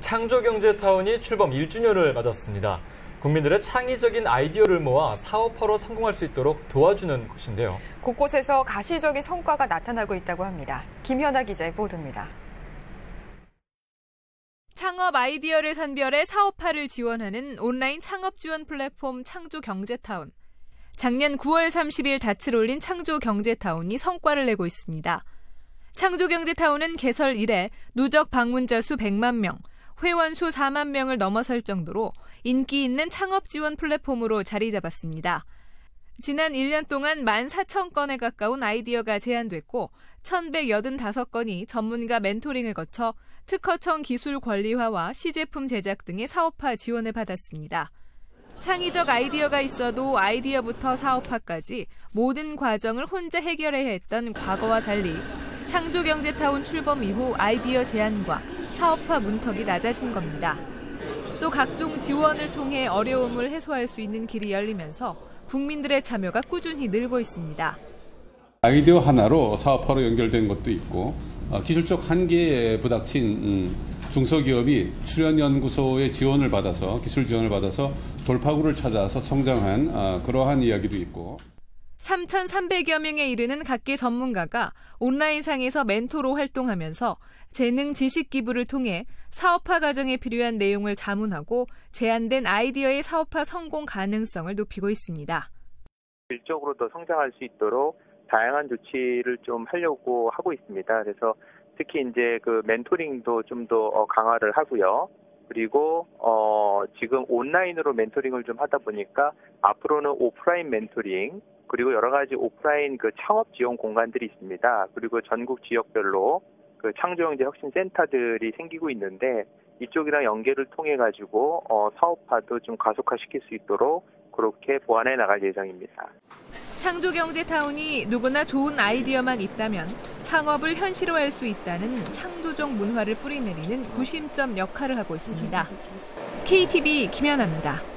창조경제타운이 출범 1주년을 맞았습니다. 국민들의 창의적인 아이디어를 모아 사업화로 성공할 수 있도록 도와주는 곳인데요. 곳곳에서 가시적인 성과가 나타나고 있다고 합니다. 김현아 기자의 보도입니다. 창업 아이디어를 선별해 사업화를 지원하는 온라인 창업 지원 플랫폼 창조경제타운. 작년 9월 30일 닻을 올린 창조경제타운이 성과를 내고 있습니다. 창조경제타운은 개설 이래 누적 방문자 수 100만 명, 회원 수 4만 명을 넘어설 정도로 인기 있는 창업 지원 플랫폼으로 자리 잡았습니다. 지난 1년 동안 14,000건에 가까운 아이디어가 제안됐고 1,185건이 전문가 멘토링을 거쳐 특허청 기술 권리화와 시제품 제작 등의 사업화 지원을 받았습니다. 창의적 아이디어가 있어도 아이디어부터 사업화까지 모든 과정을 혼자 해결해야 했던 과거와 달리 창조경제타운 출범 이후 아이디어 제안과 사업화 문턱이 낮아진 겁니다. 또 각종 지원을 통해 어려움을 해소할 수 있는 길이 열리면서 국민들의 참여가 꾸준히 늘고 있습니다. 아이디어 하나로 사업화로 연결된 것도 있고 어, 기술적 한계에 부닥친 음, 중소기업이 출연연구소의 지원을 받아서 기술 지원을 받아서 돌파구를 찾아서 성장한 아, 그러한 이야기도 있고 3,300여 명에 이르는 각계 전문가가 온라인상에서 멘토로 활동하면서 재능 지식 기부를 통해 사업화 과정에 필요한 내용을 자문하고 제안된 아이디어의 사업화 성공 가능성을 높이고 있습니다. 질적으로 더 성장할 수 있도록 다양한 조치를 좀 하려고 하고 있습니다. 그래서 특히 이제 그 멘토링도 좀더 어, 강화를 하고요. 그리고 어 지금 온라인으로 멘토링을 좀 하다 보니까 앞으로는 오프라인 멘토링 그리고 여러 가지 오프라인 그 창업 지원 공간들이 있습니다. 그리고 전국 지역별로 그 창조경제 혁신 센터들이 생기고 있는데 이쪽이랑 연계를 통해 가지고 어, 사업화도 좀 가속화시킬 수 있도록 그렇게 보완해 나갈 예정입니다. 창조경제 타운이 누구나 좋은 아이디어만 있다면 창업을 현실화할 수 있다는 창조적 문화를 뿌리내리는 구심점 역할을 하고 있습니다. KTV 김연아입니다.